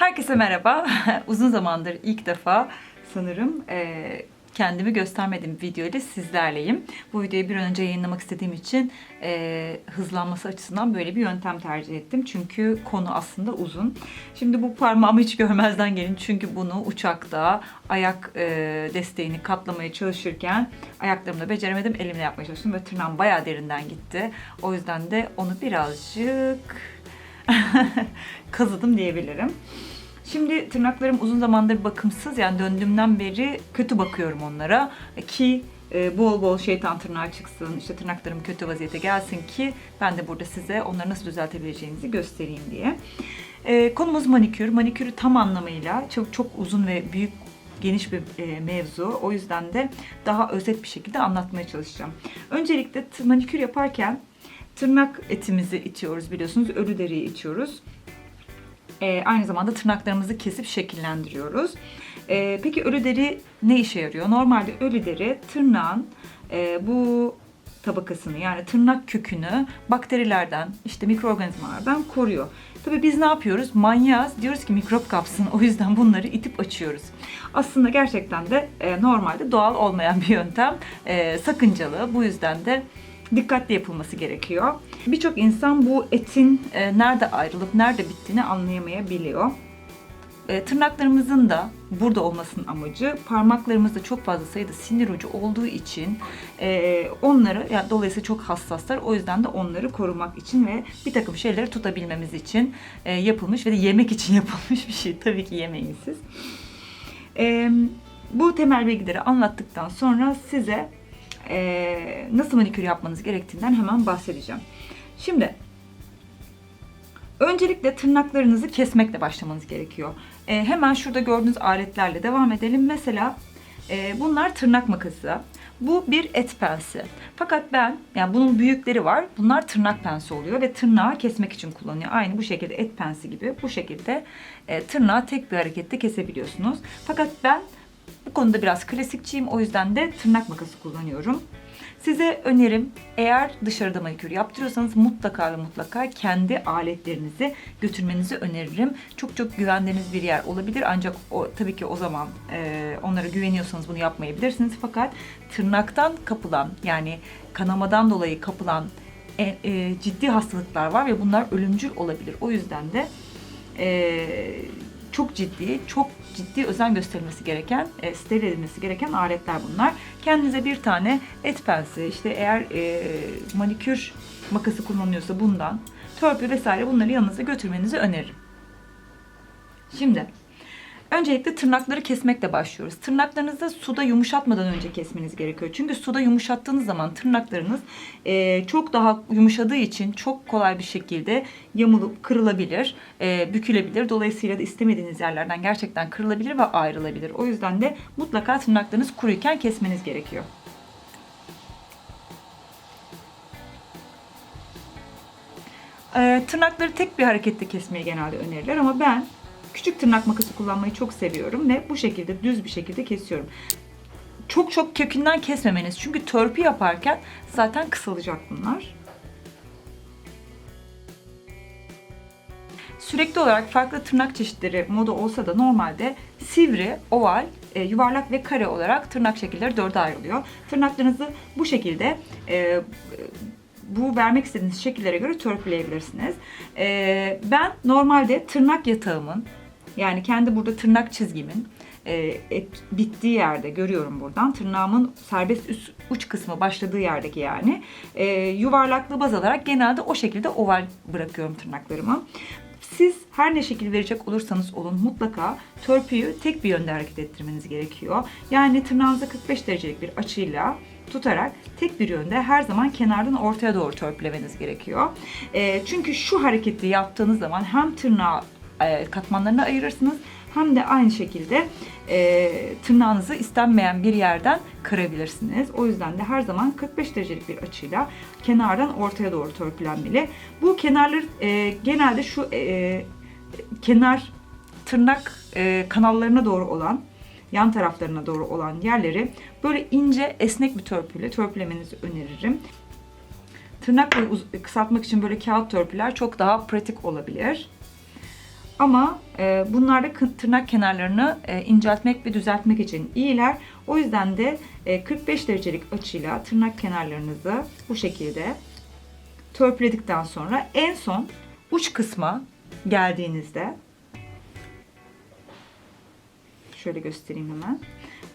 Herkese merhaba. Uzun zamandır ilk defa sanırım eee, kendimi göstermediğim video ile sizlerleyim. Bu videoyu bir önce yayınlamak istediğim için eee, hızlanması açısından böyle bir yöntem tercih ettim. Çünkü konu aslında uzun. Şimdi bu parmağımı hiç görmezden gelin. Çünkü bunu uçakta ayak eee, desteğini katlamaya çalışırken ayaklarımla beceremedim. Elimle yapmaya çalıştım ve tırnağım bayağı derinden gitti. O yüzden de onu birazcık kazıdım diyebilirim. Şimdi tırnaklarım uzun zamandır bakımsız yani döndüğümden beri kötü bakıyorum onlara ki e, bol bol şeytan tırnağı çıksın, işte tırnaklarım kötü vaziyete gelsin ki ben de burada size onları nasıl düzeltebileceğinizi göstereyim diye. E, konumuz manikür. Manikürü tam anlamıyla çok çok uzun ve büyük geniş bir e, mevzu. O yüzden de daha özet bir şekilde anlatmaya çalışacağım. Öncelikle manikür yaparken tırnak etimizi itiyoruz biliyorsunuz. Ölü deriyi itiyoruz. Ee, aynı zamanda tırnaklarımızı kesip şekillendiriyoruz. Ee, peki ölü deri ne işe yarıyor? Normalde ölü deri tırnağın e, bu tabakasını yani tırnak kökünü bakterilerden, işte mikroorganizmalardan koruyor. Tabii biz ne yapıyoruz? Manyağız. Diyoruz ki mikrop kapsın. O yüzden bunları itip açıyoruz. Aslında gerçekten de e, normalde doğal olmayan bir yöntem. E, sakıncalı. Bu yüzden de dikkatli yapılması gerekiyor. Birçok insan bu etin e, nerede ayrılıp nerede bittiğini anlayamayabiliyor. E, tırnaklarımızın da burada olmasının amacı parmaklarımızda çok fazla sayıda sinir ucu olduğu için e, onları yani dolayısıyla çok hassaslar. O yüzden de onları korumak için ve bir takım şeyleri tutabilmemiz için e, yapılmış ve de yemek için yapılmış bir şey. Tabii ki yemeyin siz. E, bu temel bilgileri anlattıktan sonra size e, nasıl manikür yapmanız gerektiğinden hemen bahsedeceğim. Şimdi öncelikle tırnaklarınızı kesmekle başlamanız gerekiyor. E, hemen şurada gördüğünüz aletlerle devam edelim. Mesela e, bunlar tırnak makası. Bu bir et pensi. Fakat ben, yani bunun büyükleri var. Bunlar tırnak pensi oluyor ve tırnağı kesmek için kullanıyor. Aynı bu şekilde et pensi gibi bu şekilde e, tırnağı tek bir harekette kesebiliyorsunuz. Fakat ben bu konuda biraz klasikçiyim. O yüzden de tırnak makası kullanıyorum. Size önerim eğer dışarıda manikür yaptırıyorsanız mutlaka ve mutlaka kendi aletlerinizi götürmenizi öneririm. Çok çok güvendiğiniz bir yer olabilir ancak o tabii ki o zaman e, onlara güveniyorsanız bunu yapmayabilirsiniz. Fakat tırnaktan kapılan yani kanamadan dolayı kapılan e, e, ciddi hastalıklar var ve bunlar ölümcül olabilir. O yüzden de e, çok ciddi, çok ciddi özen gösterilmesi gereken, e, steril edilmesi gereken aletler bunlar. Kendinize bir tane et pensi, işte eğer e, manikür makası kullanıyorsa bundan, törpü vesaire bunları yanınıza götürmenizi öneririm. Şimdi Öncelikle tırnakları kesmekle başlıyoruz. Tırnaklarınızı suda yumuşatmadan önce kesmeniz gerekiyor. Çünkü suda yumuşattığınız zaman tırnaklarınız e, çok daha yumuşadığı için çok kolay bir şekilde yamulup kırılabilir, e, bükülebilir. Dolayısıyla da istemediğiniz yerlerden gerçekten kırılabilir ve ayrılabilir. O yüzden de mutlaka tırnaklarınız kuruyken kesmeniz gerekiyor. E, tırnakları tek bir harekette kesmeyi genelde önerilir ama ben küçük tırnak makası kullanmayı çok seviyorum ve bu şekilde düz bir şekilde kesiyorum. Çok çok kökünden kesmemeniz çünkü törpü yaparken zaten kısalacak bunlar. Sürekli olarak farklı tırnak çeşitleri moda olsa da normalde sivri, oval, e, yuvarlak ve kare olarak tırnak şekilleri dörde ayrılıyor. Tırnaklarınızı bu şekilde e, bu vermek istediğiniz şekillere göre törpüleyebilirsiniz. E, ben normalde tırnak yatağımın yani kendi burada tırnak çizgimin e, et, bittiği yerde görüyorum buradan. Tırnağımın serbest üst uç kısmı başladığı yerdeki yani. E, yuvarlaklığı baz alarak genelde o şekilde oval bırakıyorum tırnaklarımı. Siz her ne şekil verecek olursanız olun mutlaka törpüyü tek bir yönde hareket ettirmeniz gerekiyor. Yani tırnağınızı 45 derecelik bir açıyla tutarak tek bir yönde her zaman kenardan ortaya doğru törpülemeniz gerekiyor. E, çünkü şu hareketi yaptığınız zaman hem tırnağı katmanlarına ayırırsınız hem de aynı şekilde e, tırnağınızı istenmeyen bir yerden kırabilirsiniz. O yüzden de her zaman 45 derecelik bir açıyla kenardan ortaya doğru törpülenmeli. Bu kenarları e, genelde şu e, kenar tırnak e, kanallarına doğru olan yan taraflarına doğru olan yerleri böyle ince esnek bir törpüyle törpülemenizi öneririm. Tırnak kısaltmak için böyle kağıt törpüler çok daha pratik olabilir. Ama e, bunlar da tırnak kenarlarını e, inceltmek ve düzeltmek için iyiler. O yüzden de e, 45 derecelik açıyla tırnak kenarlarınızı bu şekilde törpüledikten sonra en son uç kısma geldiğinizde şöyle göstereyim hemen.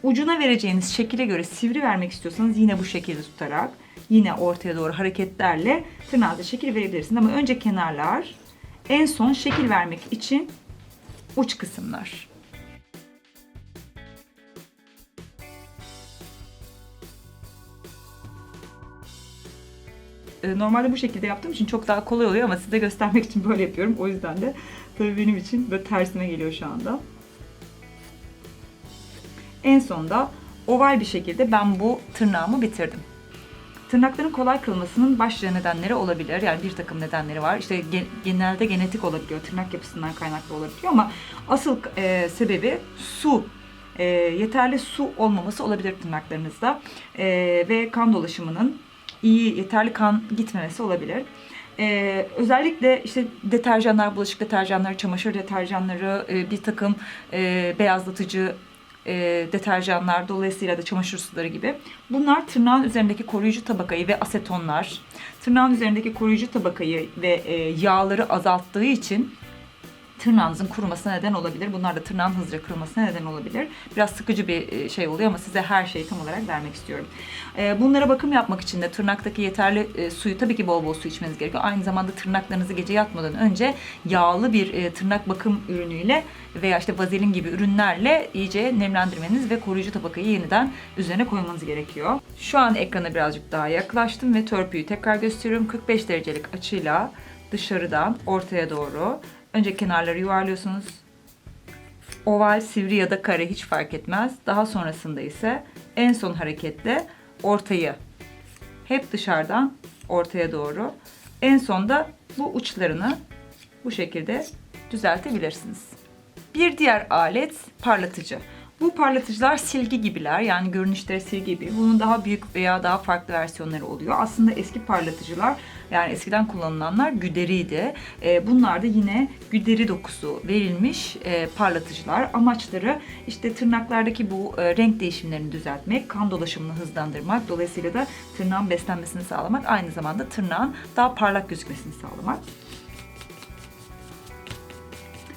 Ucuna vereceğiniz şekile göre sivri vermek istiyorsanız yine bu şekilde tutarak yine ortaya doğru hareketlerle tırnağınıza şekil verebilirsiniz. Ama önce kenarlar, en son şekil vermek için uç kısımlar. Ee, Normalde bu şekilde yaptığım için çok daha kolay oluyor ama size göstermek için böyle yapıyorum. O yüzden de tabii benim için böyle tersine geliyor şu anda. En sonda oval bir şekilde ben bu tırnağımı bitirdim. Tırnakların kolay kırılmasının başlıca nedenleri olabilir. Yani bir takım nedenleri var. İşte ge- genelde genetik olabiliyor. Tırnak yapısından kaynaklı olabiliyor ama asıl e, sebebi su. E, yeterli su olmaması olabilir tırnaklarınızda. E, ve kan dolaşımının iyi, yeterli kan gitmemesi olabilir. E, özellikle işte deterjanlar, bulaşık deterjanları, çamaşır deterjanları, e, bir takım e, beyazlatıcı e, deterjanlar, dolayısıyla da çamaşır suları gibi. Bunlar tırnağın üzerindeki koruyucu tabakayı ve asetonlar, tırnağın üzerindeki koruyucu tabakayı ve e, yağları azalttığı için tırnağınızın kurumasına neden olabilir. Bunlar da tırnağın hızlıca kırılmasına neden olabilir. Biraz sıkıcı bir e, şey oluyor ama size her şeyi tam olarak vermek istiyorum. E, Bunlara bakım yapmak için de tırnaktaki yeterli e, suyu tabii ki bol bol su içmeniz gerekiyor. Aynı zamanda tırnaklarınızı gece yatmadan önce yağlı bir tırnak bakım ürünüyle veya işte vazelin gibi ürünlerle iyice nemlendirmeniz ve koruyucu tabakayı yeniden üzerine koymanız gerekiyor. Şu an ekrana birazcık daha yaklaştım ve törpüyü tekrar gösteriyorum. 45 derecelik açıyla dışarıdan ortaya doğru önce kenarları yuvarlıyorsunuz. Oval, sivri ya da kare hiç fark etmez. Daha sonrasında ise en son hareketle ortayı hep dışarıdan ortaya doğru. En sonda bu uçlarını bu şekilde düzeltebilirsiniz. Bir diğer alet parlatıcı. Bu parlatıcılar silgi gibiler yani görünüşleri silgi gibi. Bunun daha büyük veya daha farklı versiyonları oluyor. Aslında eski parlatıcılar yani eskiden kullanılanlar güderiydi. Ee, bunlar da yine güderi dokusu verilmiş e, parlatıcılar. Amaçları işte tırnaklardaki bu e, renk değişimlerini düzeltmek, kan dolaşımını hızlandırmak, dolayısıyla da tırnağın beslenmesini sağlamak, aynı zamanda tırnağın daha parlak gözükmesini sağlamak.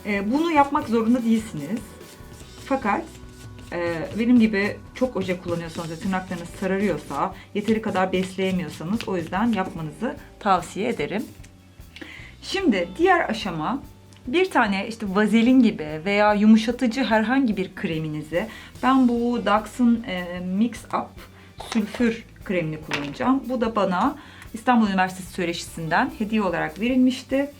Ee, bunu yapmak zorunda değilsiniz. Fakat e, benim gibi çok oje kullanıyorsanız ve tırnaklarınız sararıyorsa, yeteri kadar besleyemiyorsanız o yüzden yapmanızı tavsiye ederim. Şimdi diğer aşama bir tane işte vazelin gibi veya yumuşatıcı herhangi bir kreminizi ben bu Dax'ın e, Mix Up sülfür kremini kullanacağım. Bu da bana İstanbul Üniversitesi söyleşisinden hediye olarak verilmişti.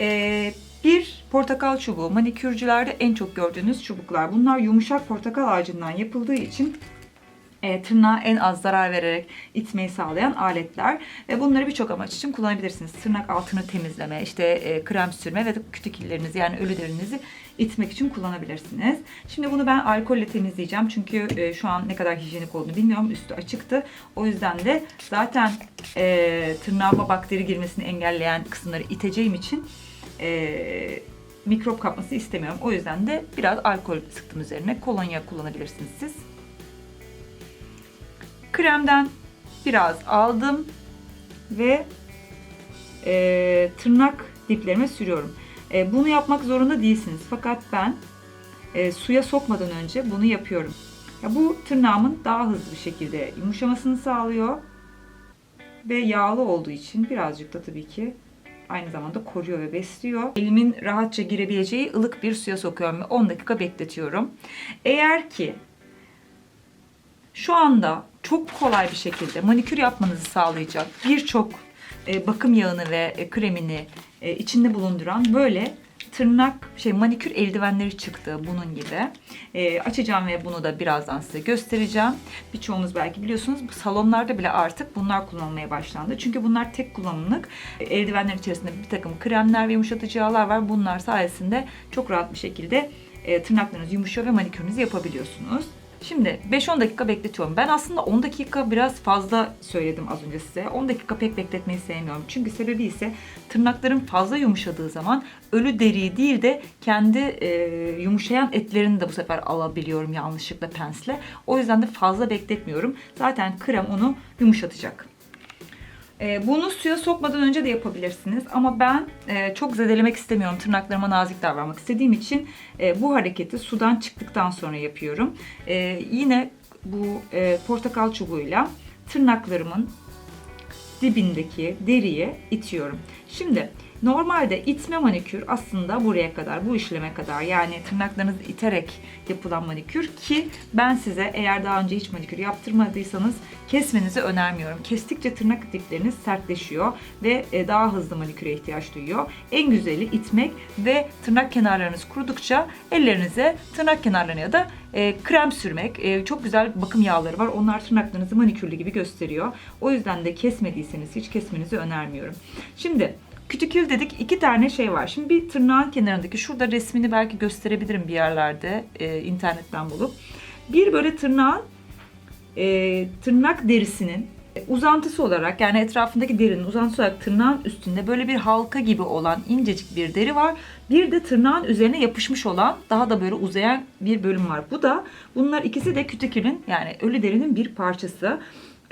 E, bir portakal çubuğu, manikürcülerde en çok gördüğünüz çubuklar. Bunlar yumuşak portakal ağacından yapıldığı için e, tırnağa en az zarar vererek itmeyi sağlayan aletler. E, bunları birçok amaç için kullanabilirsiniz. Tırnak altını temizleme, işte e, krem sürme ve kütükillerinizi yani ölü derinizi itmek için kullanabilirsiniz. Şimdi bunu ben alkolle temizleyeceğim. Çünkü e, şu an ne kadar hijyenik olduğunu bilmiyorum. Üstü açıktı. O yüzden de zaten e, tırnağıma bakteri girmesini engelleyen kısımları iteceğim için e, mikrop kapması istemiyorum. O yüzden de biraz alkol sıktım üzerine. Kolonya kullanabilirsiniz siz. Kremden biraz aldım ve e, tırnak diplerime sürüyorum. E, bunu yapmak zorunda değilsiniz. Fakat ben e, suya sokmadan önce bunu yapıyorum. Ya bu tırnağımın daha hızlı bir şekilde yumuşamasını sağlıyor ve yağlı olduğu için birazcık da tabii ki aynı zamanda koruyor ve besliyor. Elimin rahatça girebileceği ılık bir suya sokuyorum ve 10 dakika bekletiyorum. Eğer ki şu anda çok kolay bir şekilde manikür yapmanızı sağlayacak birçok e, bakım yağını ve e, kremini e, içinde bulunduran böyle tırnak şey manikür eldivenleri çıktı bunun gibi. E, açacağım ve bunu da birazdan size göstereceğim. Birçoğunuz belki biliyorsunuz bu salonlarda bile artık bunlar kullanılmaya başlandı. Çünkü bunlar tek kullanımlık. E, eldivenlerin içerisinde bir takım kremler ve yumuşatıcı yağlar var. Bunlar sayesinde çok rahat bir şekilde e, tırnaklarınız yumuşuyor ve manikürünüzü yapabiliyorsunuz. Şimdi 5-10 dakika bekletiyorum. Ben aslında 10 dakika biraz fazla söyledim az önce size. 10 dakika pek bekletmeyi sevmiyorum. Çünkü sebebi ise tırnaklarım fazla yumuşadığı zaman ölü deriyi değil de kendi e, yumuşayan etlerini de bu sefer alabiliyorum yanlışlıkla pensle. O yüzden de fazla bekletmiyorum. Zaten krem onu yumuşatacak. E, bunu suya sokmadan önce de yapabilirsiniz. Ama ben e, çok zedelemek istemiyorum. Tırnaklarıma nazik davranmak istediğim için e, bu hareketi sudan çıktıktan sonra yapıyorum. E, yine bu e, portakal çubuğuyla tırnaklarımın dibindeki deriye itiyorum. Şimdi normalde itme manikür aslında buraya kadar, bu işleme kadar yani tırnaklarınızı iterek yapılan manikür ki ben size eğer daha önce hiç manikür yaptırmadıysanız kesmenizi önermiyorum. Kestikçe tırnak dipleriniz sertleşiyor ve e, daha hızlı maniküre ihtiyaç duyuyor. En güzeli itmek ve tırnak kenarlarınız kurudukça ellerinize tırnak kenarlarına ya da e, krem sürmek. E, çok güzel bakım yağları var. Onlar tırnaklarınızı manikürlü gibi gösteriyor. O yüzden de kesmediyseniz hiç kesmenizi önermiyorum. Şimdi kütükül dedik iki tane şey var. Şimdi bir tırnağın kenarındaki şurada resmini belki gösterebilirim bir yerlerde e, internetten bulup. Bir böyle tırnağın e, tırnak derisinin uzantısı olarak yani etrafındaki derinin uzantısı olarak tırnağın üstünde böyle bir halka gibi olan incecik bir deri var. Bir de tırnağın üzerine yapışmış olan daha da böyle uzayan bir bölüm var. Bu da bunlar ikisi de kütükülün yani ölü derinin bir parçası.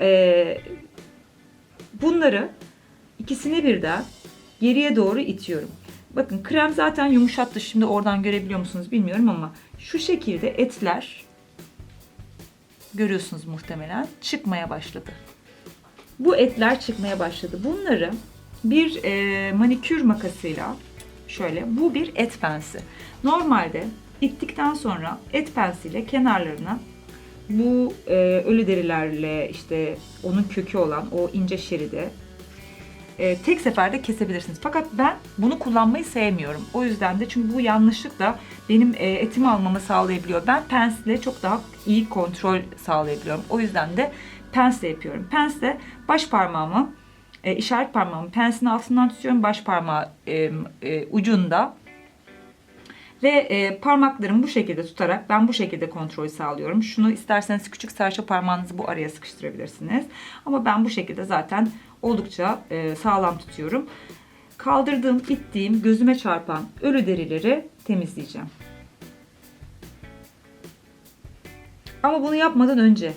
Ee, bunları ikisini birden geriye doğru itiyorum. Bakın krem zaten yumuşattı. Şimdi oradan görebiliyor musunuz bilmiyorum ama şu şekilde etler görüyorsunuz muhtemelen çıkmaya başladı. Bu etler çıkmaya başladı. Bunları bir e, manikür makasıyla şöyle bu bir et pensi. Normalde ittikten sonra et pensiyle kenarlarına bu e, ölü derilerle işte onun kökü olan o ince şeridi e, tek seferde kesebilirsiniz. Fakat ben bunu kullanmayı sevmiyorum. O yüzden de çünkü bu yanlışlıkla benim e, etimi almamı sağlayabiliyor. Ben pensle çok daha iyi kontrol sağlayabiliyorum. O yüzden de pensle yapıyorum. Pensle baş parmağımı, e, işaret parmağımı pensin altından tutuyorum. Baş parmağı e, e, ucunda ve e, parmaklarımı bu şekilde tutarak ben bu şekilde kontrol sağlıyorum. Şunu isterseniz küçük serçe parmağınızı bu araya sıkıştırabilirsiniz. Ama ben bu şekilde zaten oldukça e, sağlam tutuyorum. Kaldırdığım, ittiğim, gözüme çarpan ölü derileri temizleyeceğim. Ama bunu yapmadan önce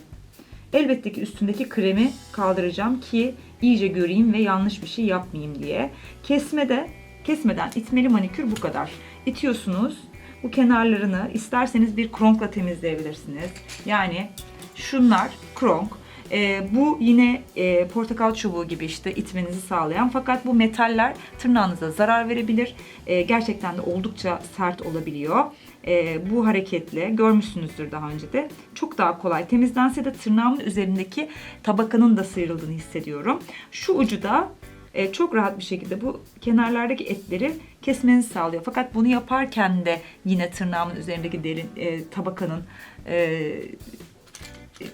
elbette ki üstündeki kremi kaldıracağım ki iyice göreyim ve yanlış bir şey yapmayayım diye. Kesmede, kesmeden itmeli manikür bu kadar. İtiyorsunuz. Bu kenarlarını isterseniz bir kronkla temizleyebilirsiniz. Yani şunlar kronk. E, bu yine e, portakal çubuğu gibi işte itmenizi sağlayan fakat bu metaller tırnağınıza zarar verebilir. E, gerçekten de oldukça sert olabiliyor. E, bu hareketle görmüşsünüzdür daha önce de. Çok daha kolay temizlense de tırnağımın üzerindeki tabakanın da sıyrıldığını hissediyorum. Şu ucu da e, çok rahat bir şekilde bu kenarlardaki etleri kesmenizi sağlıyor. Fakat bunu yaparken de yine tırnağımın üzerindeki derin e, tabakanın e,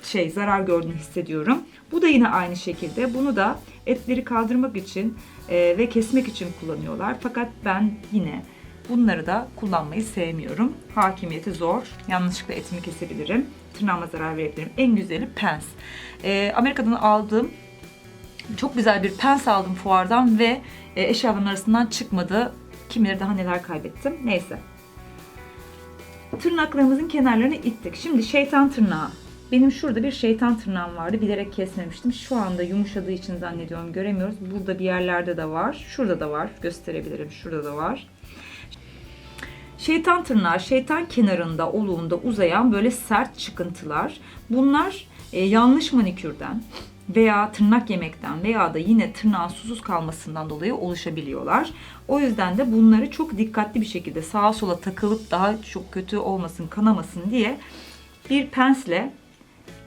şey zarar gördüğünü hissediyorum. Bu da yine aynı şekilde. Bunu da etleri kaldırmak için e, ve kesmek için kullanıyorlar. Fakat ben yine bunları da kullanmayı sevmiyorum. Hakimiyeti zor. Yanlışlıkla etimi kesebilirim. Tırnağıma zarar verebilirim. En güzeli pens. E, Amerika'dan aldığım çok güzel bir pens aldım fuardan ve e, eşyalarımın arasından çıkmadı. Kim bilir daha neler kaybettim. Neyse. Tırnaklarımızın kenarlarını ittik. Şimdi şeytan tırnağı. Benim şurada bir şeytan tırnağım vardı. Bilerek kesmemiştim. Şu anda yumuşadığı için zannediyorum göremiyoruz. Burada bir yerlerde de var. Şurada da var. Gösterebilirim. Şurada da var. Şeytan tırnağı, şeytan kenarında, oluğunda uzayan böyle sert çıkıntılar. Bunlar e, yanlış manikürden, veya tırnak yemekten veya da yine tırnağın susuz kalmasından dolayı oluşabiliyorlar. O yüzden de bunları çok dikkatli bir şekilde sağa sola takılıp daha çok kötü olmasın, kanamasın diye bir pensle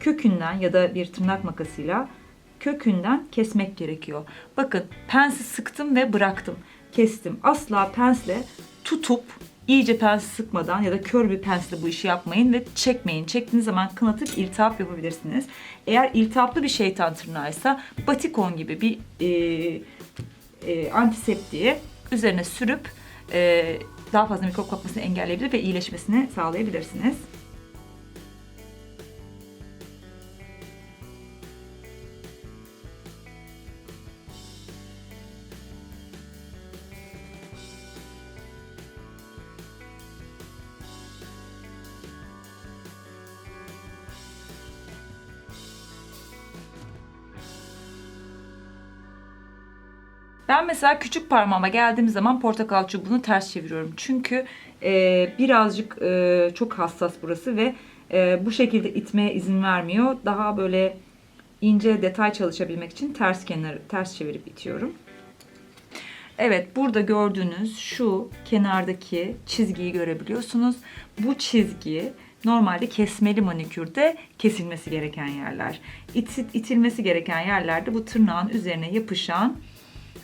kökünden ya da bir tırnak makasıyla kökünden kesmek gerekiyor. Bakın pensi sıktım ve bıraktım. Kestim. Asla pensle tutup iyice pens sıkmadan ya da kör bir pensle bu işi yapmayın ve çekmeyin. Çektiğiniz zaman kınatıp iltihap yapabilirsiniz. Eğer iltihaplı bir şeytan tırnağıysa batikon gibi bir e, e, antiseptiği üzerine sürüp e, daha fazla mikrop kapmasını engelleyebilir ve iyileşmesini sağlayabilirsiniz. Ben mesela küçük parmağıma geldiğim zaman portakal çubuğunu ters çeviriyorum. Çünkü e, birazcık e, çok hassas burası ve e, bu şekilde itmeye izin vermiyor. Daha böyle ince detay çalışabilmek için ters kenar ters çevirip itiyorum. Evet burada gördüğünüz şu kenardaki çizgiyi görebiliyorsunuz. Bu çizgi normalde kesmeli manikürde kesilmesi gereken yerler. İti- itilmesi gereken yerlerde bu tırnağın üzerine yapışan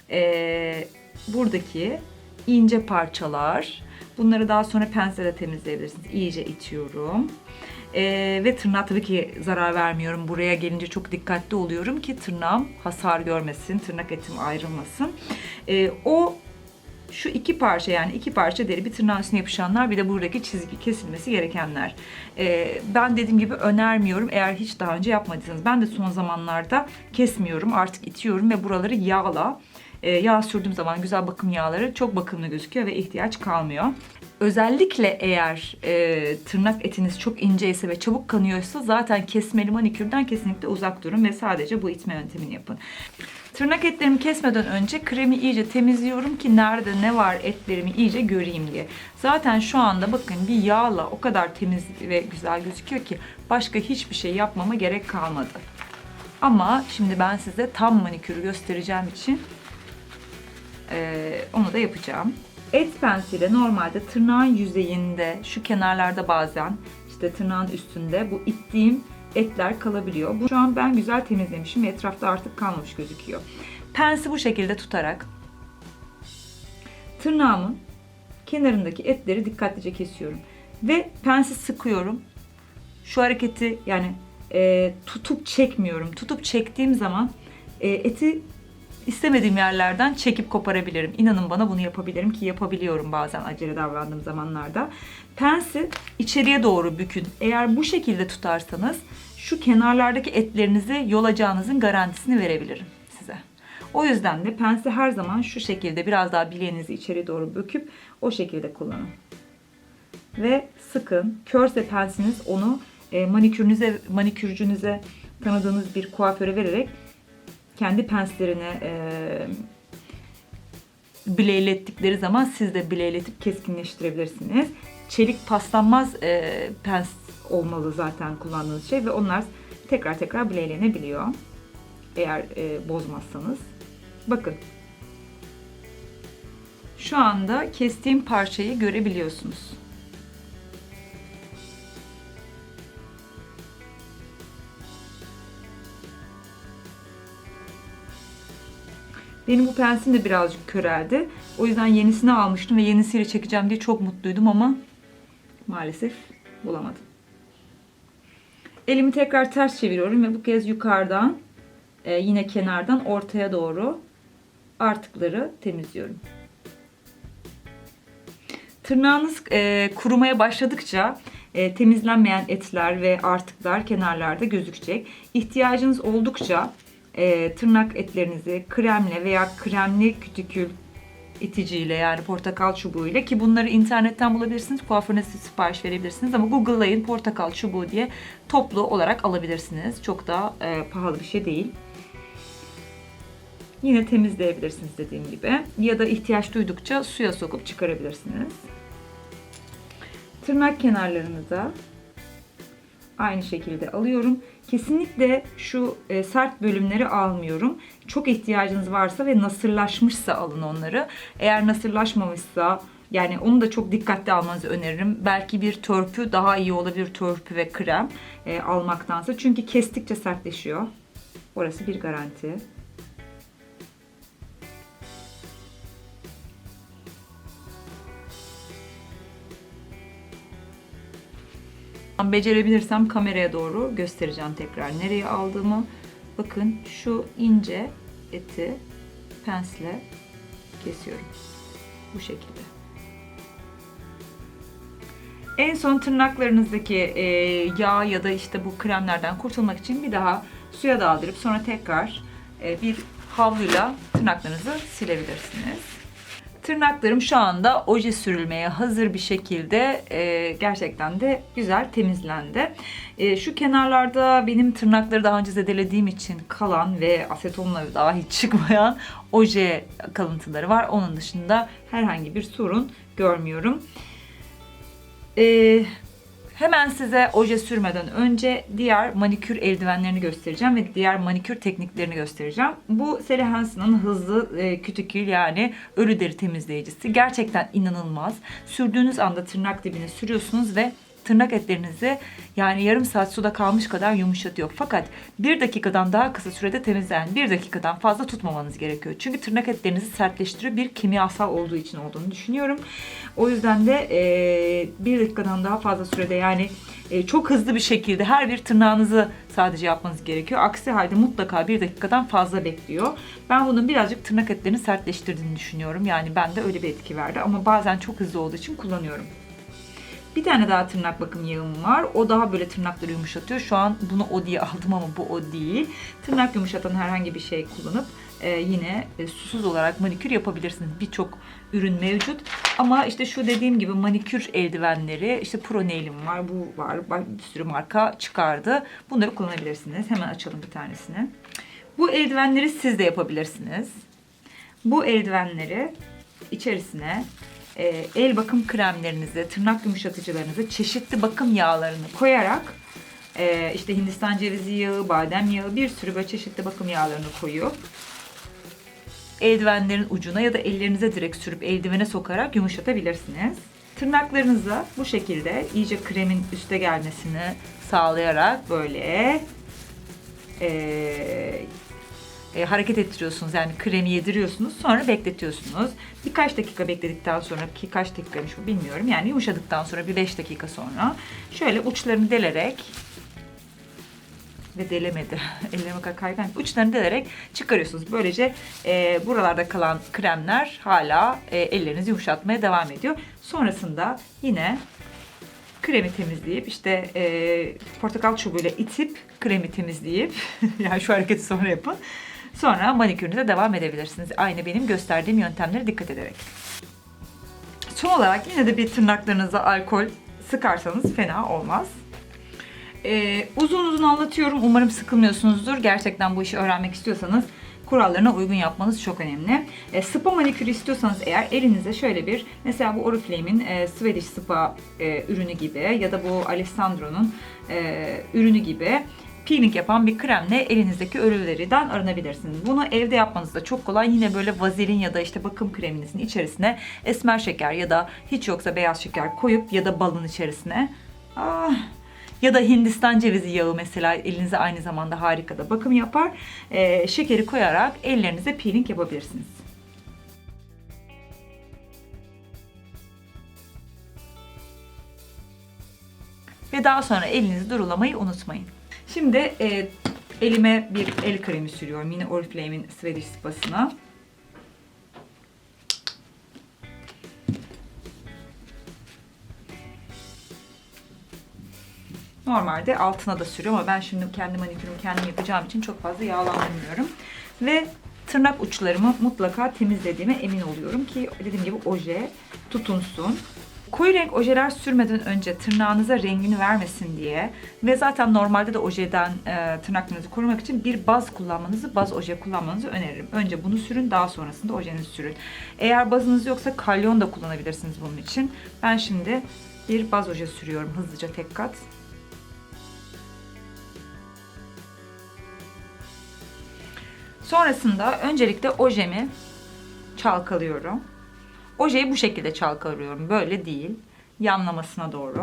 eee, buradaki ince parçalar. Bunları daha sonra pensele temizleyebilirsiniz. İyice itiyorum. Eee, ve tırnağa tabii ki zarar vermiyorum. Buraya gelince çok dikkatli oluyorum ki tırnağım hasar görmesin, tırnak etim ayrılmasın. Eee, o şu iki parça yani iki parça deri bir tırnağın üstüne yapışanlar bir de buradaki çizgi kesilmesi gerekenler. Ee, ben dediğim gibi önermiyorum eğer hiç daha önce yapmadıysanız. Ben de son zamanlarda kesmiyorum artık itiyorum ve buraları yağla. E, yağ sürdüğüm zaman güzel bakım yağları çok bakımlı gözüküyor ve ihtiyaç kalmıyor. Özellikle eğer e, tırnak etiniz çok inceyse ve çabuk kanıyorsa zaten kesmeli manikürden kesinlikle uzak durun ve sadece bu itme yöntemini yapın. Tırnak etlerimi kesmeden önce kremi iyice temizliyorum ki nerede ne var etlerimi iyice göreyim diye. Zaten şu anda bakın bir yağla o kadar temiz ve güzel gözüküyor ki başka hiçbir şey yapmama gerek kalmadı. Ama şimdi ben size tam manikürü göstereceğim için eee, onu da yapacağım. Et pensili normalde tırnağın yüzeyinde, şu kenarlarda bazen işte tırnağın üstünde bu ittiğim etler kalabiliyor. Bu şu an ben güzel temizlemişim etrafta artık kalmamış gözüküyor. Pensi bu şekilde tutarak tırnağımın kenarındaki etleri dikkatlice kesiyorum. Ve pensi sıkıyorum. Şu hareketi yani e, tutup çekmiyorum. Tutup çektiğim zaman e, eti istemediğim yerlerden çekip koparabilirim. İnanın bana bunu yapabilirim ki yapabiliyorum bazen acele davrandığım zamanlarda. Pensi içeriye doğru bükün. Eğer bu şekilde tutarsanız şu kenarlardaki etlerinizi yolacağınızın garantisini verebilirim size. O yüzden de pensi her zaman şu şekilde biraz daha bileğinizi içeri doğru büküp o şekilde kullanın. Ve sıkın. Körse pensiniz onu e, manikürünüze, manikürcünüze tanıdığınız bir kuaföre vererek kendi penslerine e, bileylettikleri zaman siz de bileyletip keskinleştirebilirsiniz. Çelik paslanmaz e, pens olmalı zaten kullandığınız şey ve onlar tekrar tekrar bileylenebiliyor. Eğer e, bozmazsanız. Bakın. Şu anda kestiğim parçayı görebiliyorsunuz. Benim bu pensim de birazcık köreldi. O yüzden yenisini almıştım ve yenisiyle çekeceğim diye çok mutluydum ama maalesef bulamadım. Elimi tekrar ters çeviriyorum ve bu kez yukarıdan e, yine kenardan ortaya doğru artıkları temizliyorum. Tırnağınız e, kurumaya başladıkça e, temizlenmeyen etler ve artıklar kenarlarda gözükecek. İhtiyacınız oldukça e, tırnak etlerinizi kremle veya kremli kütükül iticiyle yani portakal çubuğuyla ki bunları internetten bulabilirsiniz. Kuaförüne sipariş verebilirsiniz ama Google'layın portakal çubuğu diye toplu olarak alabilirsiniz. Çok da e, pahalı bir şey değil. Yine temizleyebilirsiniz dediğim gibi. Ya da ihtiyaç duydukça suya sokup çıkarabilirsiniz. Tırnak kenarlarınıza aynı şekilde alıyorum. Kesinlikle şu e, sert bölümleri almıyorum. Çok ihtiyacınız varsa ve nasırlaşmışsa alın onları. Eğer nasırlaşmamışsa yani onu da çok dikkatli almanızı öneririm. Belki bir törpü daha iyi olabilir törpü ve krem e, almaktansa. Çünkü kestikçe sertleşiyor. Orası bir garanti. Becerebilirsem kameraya doğru göstereceğim tekrar nereye aldığımı. Bakın şu ince eti pensle kesiyorum. Bu şekilde. En son tırnaklarınızdaki e, yağ ya da işte bu kremlerden kurtulmak için bir daha suya daldırıp sonra tekrar e, bir havluyla tırnaklarınızı silebilirsiniz. Tırnaklarım şu anda oje sürülmeye hazır bir şekilde e, gerçekten de güzel temizlendi. E, şu kenarlarda benim tırnakları daha önce zedelediğim için kalan ve asetonla dahi çıkmayan oje kalıntıları var. Onun dışında herhangi bir sorun görmüyorum. E, Hemen size oje sürmeden önce diğer manikür eldivenlerini göstereceğim ve diğer manikür tekniklerini göstereceğim. Bu Sally Hansen'ın hızlı e, kütikül yani ölü deri temizleyicisi. Gerçekten inanılmaz. Sürdüğünüz anda tırnak dibine sürüyorsunuz ve tırnak etlerinizi yani yarım saat suda kalmış kadar yumuşatıyor. Fakat bir dakikadan daha kısa sürede temizleyen bir dakikadan fazla tutmamanız gerekiyor. Çünkü tırnak etlerinizi sertleştiriyor. Bir kimyasal olduğu için olduğunu düşünüyorum. O yüzden de e, bir dakikadan daha fazla sürede yani e, çok hızlı bir şekilde her bir tırnağınızı sadece yapmanız gerekiyor. Aksi halde mutlaka bir dakikadan fazla bekliyor. Ben bunun birazcık tırnak etlerini sertleştirdiğini düşünüyorum. Yani bende öyle bir etki verdi ama bazen çok hızlı olduğu için kullanıyorum. Bir tane daha tırnak bakım yağım var. O daha böyle tırnakları yumuşatıyor. Şu an bunu o diye aldım ama bu o değil. Tırnak yumuşatan herhangi bir şey kullanıp e, yine e, susuz olarak manikür yapabilirsiniz. Birçok ürün mevcut. Ama işte şu dediğim gibi manikür eldivenleri, işte Pro Nail'im var, bu var. Bir sürü marka çıkardı. Bunları kullanabilirsiniz. Hemen açalım bir tanesini. Bu eldivenleri siz de yapabilirsiniz. Bu eldivenleri içerisine el bakım kremlerinizi, tırnak yumuşatıcılarınızı, çeşitli bakım yağlarını koyarak e, işte Hindistan cevizi yağı, badem yağı bir sürü böyle çeşitli bakım yağlarını koyup eldivenlerin ucuna ya da ellerinize direkt sürüp eldivene sokarak yumuşatabilirsiniz. Tırnaklarınıza bu şekilde iyice kremin üste gelmesini sağlayarak böyle e, e, hareket ettiriyorsunuz. Yani kremi yediriyorsunuz. Sonra bekletiyorsunuz. Birkaç dakika bekledikten sonra ki kaç dakikaymış bu bilmiyorum. Yani yumuşadıktan sonra bir 5 dakika sonra şöyle uçlarını delerek ve delemedi. Ellerime kaygan. Uçlarını delerek çıkarıyorsunuz. Böylece e, buralarda kalan kremler hala e, ellerinizi yumuşatmaya devam ediyor. Sonrasında yine kremi temizleyip işte e, portakal çubuğuyla itip kremi temizleyip yani şu hareketi sonra yapın. Sonra manikürünüze devam edebilirsiniz. Aynı benim gösterdiğim yöntemlere dikkat ederek. Son olarak yine de bir tırnaklarınıza alkol sıkarsanız fena olmaz. Ee, uzun uzun anlatıyorum. Umarım sıkılmıyorsunuzdur. Gerçekten bu işi öğrenmek istiyorsanız kurallarına uygun yapmanız çok önemli. E, spa manikürü istiyorsanız eğer elinize şöyle bir mesela bu Oriflame'in e, Swedish Spa e, ürünü gibi ya da bu Alessandro'nun e, ürünü gibi peeling yapan bir kremle elinizdeki örülerden arınabilirsiniz. Bunu evde yapmanız da çok kolay. Yine böyle vazelin ya da işte bakım kreminizin içerisine esmer şeker ya da hiç yoksa beyaz şeker koyup ya da balın içerisine ah, ya da Hindistan cevizi yağı mesela elinize aynı zamanda harika da bakım yapar. Ee, şekeri koyarak ellerinize peeling yapabilirsiniz. Ve daha sonra elinizi durulamayı unutmayın. Şimdi e, elime bir el kremi sürüyorum. Yine Oriflame'in Swedish Spa'sına. Normalde altına da sürüyorum ama ben şimdi kendi manikürümü kendim yapacağım için çok fazla yağlandırmıyorum. Ve tırnak uçlarımı mutlaka temizlediğime emin oluyorum ki dediğim gibi oje tutunsun. Koyu renk ojeler sürmeden önce tırnağınıza rengini vermesin diye ve zaten normalde de ojeden e, tırnaklarınızı korumak için bir baz kullanmanızı, baz oje kullanmanızı öneririm. Önce bunu sürün, daha sonrasında ojenizi sürün. Eğer bazınız yoksa kalyon da kullanabilirsiniz bunun için. Ben şimdi bir baz oje sürüyorum hızlıca tek kat. Sonrasında öncelikle ojemi çalkalıyorum. Ojeyi bu şekilde çalkalıyorum. Böyle değil. Yanlamasına doğru.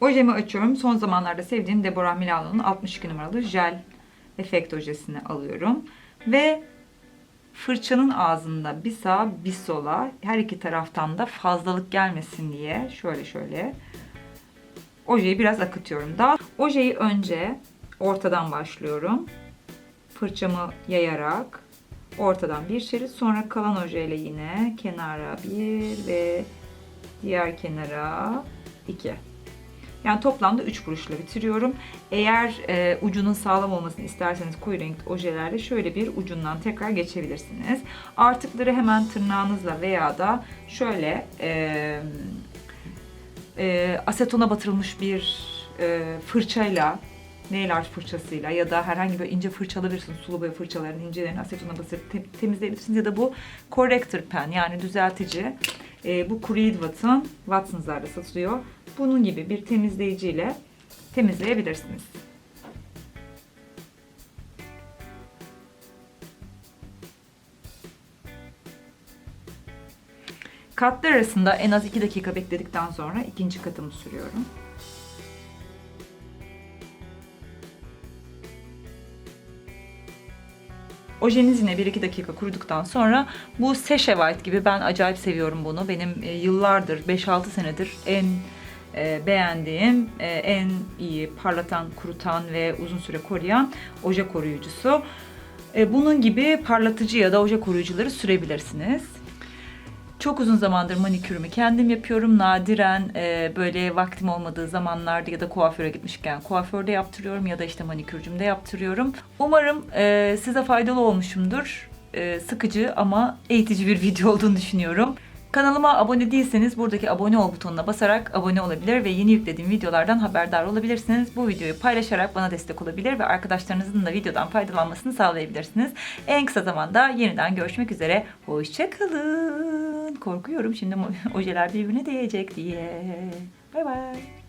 Ojemi açıyorum. Son zamanlarda sevdiğim Deborah Milano'nun 62 numaralı jel efekt ojesini alıyorum. Ve fırçanın ağzında bir sağa bir sola her iki taraftan da fazlalık gelmesin diye şöyle şöyle ojeyi biraz akıtıyorum. Daha ojeyi önce ortadan başlıyorum. Fırçamı yayarak ortadan bir şerit sonra kalan ojeyle yine kenara bir ve diğer kenara iki. Yani toplamda 3 kuruşla bitiriyorum. Eğer e, ucunun sağlam olmasını isterseniz koyu renk ojelerle şöyle bir ucundan tekrar geçebilirsiniz. Artıkları hemen tırnağınızla veya da şöyle e, e, asetona batırılmış bir e, fırçayla nail fırçasıyla ya da herhangi bir ince fırça alabilirsiniz. Sulu boya fırçalarının incelerini asetona basıp te- temizleyebilirsiniz. Ya da bu corrector pen yani düzeltici. E, bu Creed Watt'ın Watson's'larda satılıyor. Bunun gibi bir temizleyiciyle temizleyebilirsiniz. Katlar arasında en az 2 dakika bekledikten sonra ikinci katımı sürüyorum. Ojeniz yine 1-2 dakika kuruduktan sonra bu Sasha White gibi ben acayip seviyorum bunu. Benim e, yıllardır 5-6 senedir en e, beğendiğim, e, en iyi parlatan, kurutan ve uzun süre koruyan oje koruyucusu. E, bunun gibi parlatıcı ya da oje koruyucuları sürebilirsiniz. Çok uzun zamandır manikürümü kendim yapıyorum. Nadiren e, böyle vaktim olmadığı zamanlarda ya da kuaföre gitmişken kuaförde yaptırıyorum ya da işte manikürcümde yaptırıyorum. Umarım e, size faydalı olmuşumdur. E, sıkıcı ama eğitici bir video olduğunu düşünüyorum. Kanalıma abone değilseniz buradaki abone ol butonuna basarak abone olabilir ve yeni yüklediğim videolardan haberdar olabilirsiniz. Bu videoyu paylaşarak bana destek olabilir ve arkadaşlarınızın da videodan faydalanmasını sağlayabilirsiniz. En kısa zamanda yeniden görüşmek üzere. Hoşçakalın. Korkuyorum şimdi ojeler birbirine değecek diye. Bay bay.